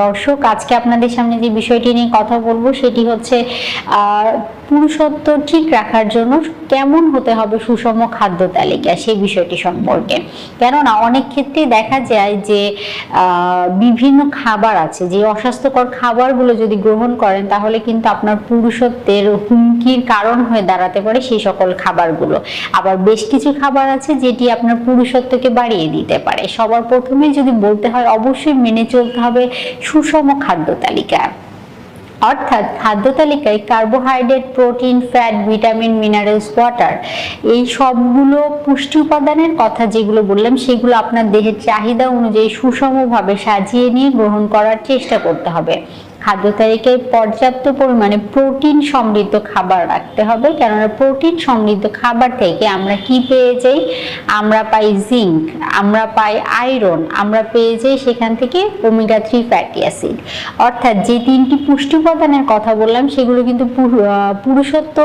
দর্শক, আজকে আপনাদের সামনে যে বিষয়টি নিয়ে কথা বলব সেটি হচ্ছে পুরুষত্ব ঠিক রাখার জন্য কেমন হতে হবে সুষম খাদ্য তালিকা সেই বিষয়টি সম্পর্কে। কেননা অনেক ক্ষেত্রে দেখা যায় যে বিভিন্ন খাবার আছে, যে অস্বাস্থ্যকর খাবারগুলো যদি গ্রহণ করেন তাহলে কিন্তু আপনার পুরুষত্বের হুমকির কারণ হয়ে দাঁড়াতে পারে সেই সকল খাবারগুলো। আবার বেশ কিছু খাবার আছে যেটি আপনার পুরুষত্বকে বাড়িয়ে দিতে পারে। সবার প্রথমে যদি বলতে হয়, অবশ্যই মেনে চলতে হবে সুষম খাদ্য তালিকা। অর্থাৎ খাদ্য তালিকায় carbohydrate protein fat vitamin minerals water এই সবগুলো পুষ্টি উপাদানের কথা যেগুলো বললাম, সেগুলো আপনার দেহের চাহিদা অনুযায়ী সুষমভাবে সাজিয়ে নিয়ে গ্রহণ করার চেষ্টা করতে হবে। খাদ্য তালিকায় পর্যাপ্ত পরিমাণে প্রোটিন সমৃদ্ধ খাবার রাখতে হবে। কেননা প্রোটিন সমৃদ্ধ খাবার থেকে আমরা কি পেয়ে যাই? আমরা পাই জিঙ্ক, আমরা পাই আয়রন, আমরা পেয়ে যাই সেখান থেকে ওমেগা থ্রি ফ্যাটি অ্যাসিড। অর্থাৎ যে তিনটি পুষ্টি উপাদানের কথা বললাম, সেগুলো কিন্তু পুরুষত্ব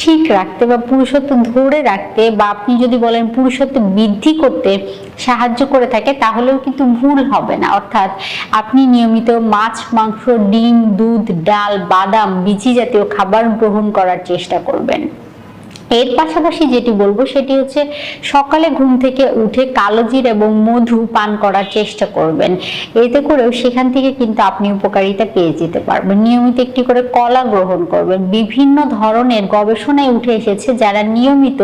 ঠিক রাখতে বা পুরুষত্ব ধরে রাখতে বা আপনি যদি বলেন পুরুষত্ব বৃদ্ধি করতে সাহায্য করে থাকে, তাহলেও কিন্তু ভুল হবে না। অর্থাৎ আপনি নিয়মিত মাছ, মাংস, ডিম দুধ, ডাল, বাদাম, বিচি জাতীয় খাবার গ্রহণ করার চেষ্টা করবেন। এর পাশাপাশি যেটি বলব, সেটি হচ্ছে সকালে ঘুম থেকে উঠে কালোজির এবং মধু পান করার চেষ্টা করবেন। এতে করেও সেখান থেকে কিন্তু আপনি উপকারিতা পেয়ে যেতে পারবেন। নিয়মিত একটি করে কলা গ্রহণ করবেন। বিভিন্ন ধরনের গবেষণায় উঠে এসেছে যারা নিয়মিত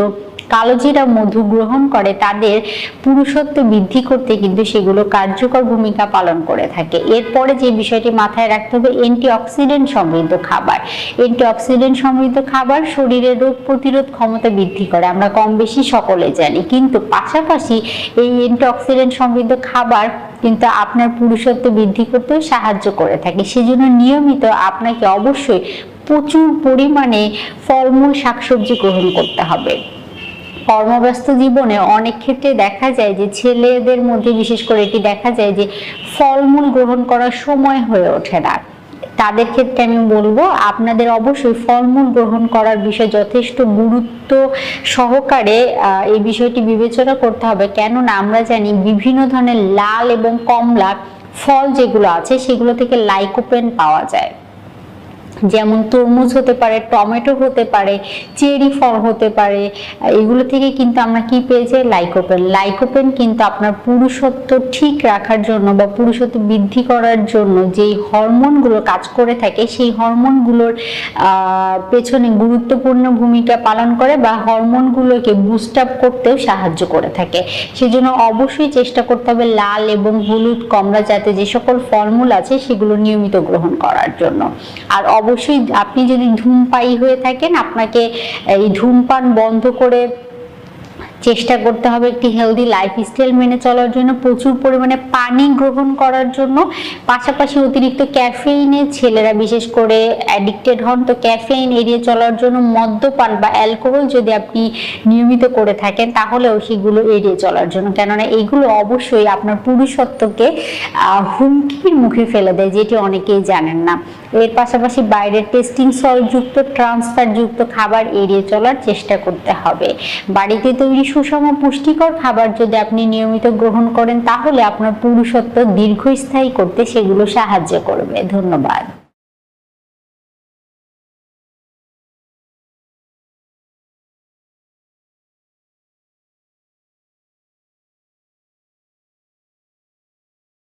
কালোজিরা মধু গ্রহণ করে, তাদের পুরুষত্ব বৃদ্ধি করতে কিন্তু সেগুলো কার্যকর ভূমিকা পালন করে থাকে। এরপরে যে বিষয়টি মাথায় রাখতে হবে অ্যান্টিঅক্সিডেন্ট সমৃদ্ধ খাবার। অ্যান্টিঅক্সিডেন্ট সমৃদ্ধ খাবার শরীরের রোগ প্রতিরোধ ক্ষমতা বৃদ্ধি করে, আমরা কম বেশি সকলে জানি। কিন্তু পাশাপাশি এই অ্যান্টিঅক্সিডেন্ট সমৃদ্ধ খাবার কিন্তু আপনার পুরুষত্ব বৃদ্ধি করতেও সাহায্য করে থাকে। সেজন্য নিয়মিত আপনাকে অবশ্যই প্রচুর পরিমাণে ফলমূল, শাকসবজি গ্রহণ করতে হবে। কর্মব্যস্ত জীবনে অনেক ক্ষেত্রে দেখা যায় যে ছেলেদের মধ্যে বিশেষ করে এটি দেখা যায় যে ফলমূল গ্রহণ করার সময় হয়ে ওঠে না। তাদের ক্ষেত্রে আমি বলব, আপনাদের অবশ্যই ফলমূল গ্রহণ করার বিষয়ে যথেষ্ট গুরুত্ব সহকারে এই বিষয়টি বিবেচনা করতে হবে। কেননা আমরা জানি বিভিন্ন ধরনের লাল এবং কমলা ফল যেগুলো আছে, সেগুলো থেকে লাইকোপেন পাওয়া যায়। যেমন তরমুজ হতে পারে, টমেটো হতে পারে, চেরি ফল হতে পারে, এগুলো থেকে কিন্তু আমরা কি পেয়ে যাই? লাইকোপেন লাইকোপেন কিন্তু আপনার পুরুষত্ব ঠিক রাখার জন্য বা পুরুষত্ব বৃদ্ধি করার জন্য যেই হরমোনগুলো কাজ করে থাকে, সেই হরমোনগুলোর পেছনে গুরুত্বপূর্ণ ভূমিকা পালন করে বা হরমোনগুলোকে বুস্ট আপ করতেও সাহায্য করে থাকে। সেজন্য অবশ্যই চেষ্টা করতে হবে লাল এবং হলুদ কমলা জাতীয় যে সকল ফলমূল আছে, সেগুলো নিয়মিত গ্রহণ করার জন্য। আর অবশ্যই আপনি যদি ধূমপায়ী হয়ে থাকেন, আপনাকে এই ধূমপান বন্ধ করে চেষ্টা করতে হবে একটি হেলদি লাইফস্টাইল মেনে চলার জন্য, প্রচুর পরিমাণে পানি গ্রহণ করার জন্য। পাশাপাশি অতিরিক্ত ক্যাফেইনে ছেলেরা বিশেষ করে অ্যাডিক্টেড হন, তো ক্যাফেইন এড়িয়ে চলার জন্য মদ্যপান বা অ্যালকোহল যদি আপনি নিয়মিত করে থাকেন, তাহলেও সেগুলো এড়িয়ে চলার জন্য। কেননা এগুলো অবশ্যই আপনার পুরুষত্বকে হুমকির মুখে ফেলে দেয়, যেটি অনেকেই জানেন না। এর পাশাপাশি বাইরের টেস্টিং সলযুক্ত ট্রান্সফার যুক্ত খাবার এড়িয়ে চলার চেষ্টা করতে হবে। বাড়িতে তৈরি সুষম পুষ্টিকর খাবার যদি আপনি নিয়মিত গ্রহণ করেন, তাহলে আপনার পুরুষত্ব দীর্ঘস্থায়ী করতে সেগুলো সাহায্য করবে। ধন্যবাদ।